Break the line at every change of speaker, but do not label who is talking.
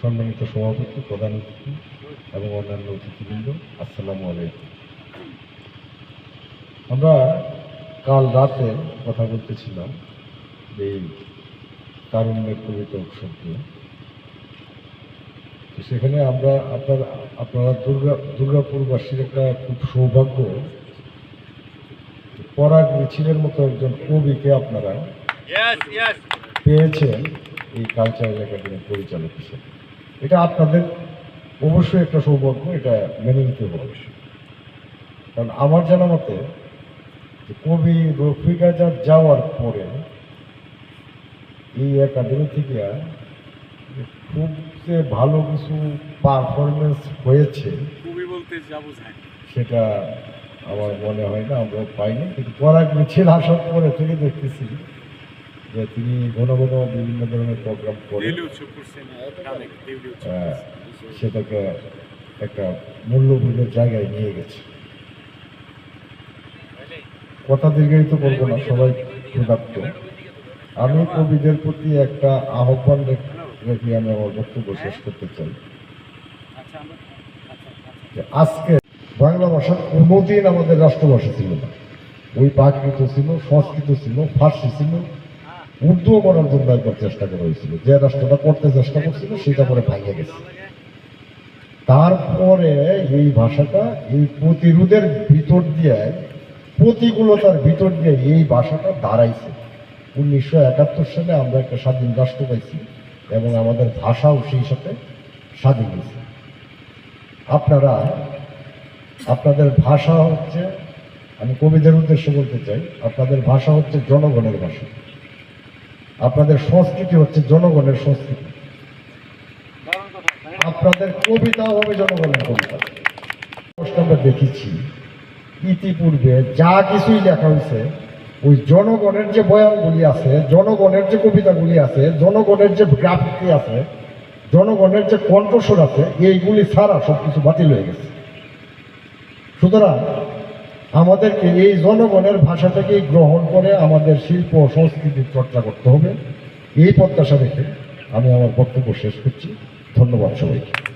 সম্মানিত সভাপতি প্রধান অতিথি এবং অন্যান্য অতিথিবৃন্দ আসসালামু আলাইকুম। আমরা কাল রাতে কথা বলতেছিলাম এই তারুণ্যের কবিতা উৎসব নিয়ে তো সেখানে আমরা আপনার আপনারা দুর্গা দুর্গাপুরবাসীর একটা খুব সৌভাগ্য পরাগ মিছিলের মতো একজন কবিকে আপনারা. পেয়েছেন এই কালচারাল একাডেমির পরিচালক হিসেবে। এটা আপনাদের অবশ্যই একটা সৌভাগ্য এটা মেনে নিতে হবে অবশ্যই। কারণ আমার জানা মতে কবি রফিক আজাদ যাওয়ার পরে এই একাডেমি থেকে খুব যে ভালো কিছু পারফরমেন্স হয়েছে
খুবই বলতে
সেটা আমার মনে হয় না আমরা পাইনি। কিন্তু পরাগ মিছিল আসার পরে থেকে দেখতেছি যে তিনি ঘন ঘন বিভিন্ন ধরনের প্রোগ্রাম করে। আহ, সেটাকে একটা মূল্যবোধের জায়গায় নিয়ে গেছে। কথা দীর্ঘায়িত করব না সবাই ক্ষুধার্ত। আমি কবিদের প্রতি একটা আহ্বান রেখে আমি আমার বক্তব্য শেষ করতে চাই। আজকে বাংলা ভাষা কোনোদিন আমাদের রাষ্ট্রভাষা ছিল না। ওই প্রাকৃত ছিল সংস্কৃত ছিল ফার্সি ছিল উর্দুও করার জন্য একবার চেষ্টা করা হয়েছিল। যে রাষ্ট্রটা করতে চেষ্টা করছিল, সেটা পরে ভাঙে গেছে। তারপরে এই ভাষাটা, এই প্রতিরোধের ভিতর দিয়ে, প্রতিকূলতার ভিতর দিয়ে এই ভাষাটা দাঁড়াইছে। উনিশশো একাত্তর সালে আমরা একটা স্বাধীন রাষ্ট্র পাইছি এবং আমাদের ভাষাও সেই সাথে স্বাধীন হয়েছে। আপনারা, আপনাদের ভাষা হচ্ছে, আমি কবিদের উদ্দেশ্যে বলতে চাই, আপনাদের ভাষা হচ্ছে জনগণের ভাষা। আপনাদের সংস্কৃতি হচ্ছে জনগণের সংস্কৃতি? আপনাদের কবিতাও হবে জনগণের কবিতা প্রশ্ন আমরা দেখেছি, ইতিপূর্বে যা কিছুই লেখা হয়েছে, ওই জনগণের যে বয়ানগুলি আছে, জনগণের যে কবিতাগুলি আছে, জনগণের যে গ্রাফিতি আছে, জনগণের যে কণ্ঠস্বর আছে, এইগুলি ছাড়া সব কিছু বাতিল হয়ে গেছে সুতরাং আমাদেরকে এই জনগণের ভাষাটাকেই গ্রহণ করে আমাদের শিল্প ও সংস্কৃতির চর্চা করতে হবে। এই প্রত্যাশা রেখে আমি আমার বক্তব্য শেষ করছি। ধন্যবাদ সবাইকে।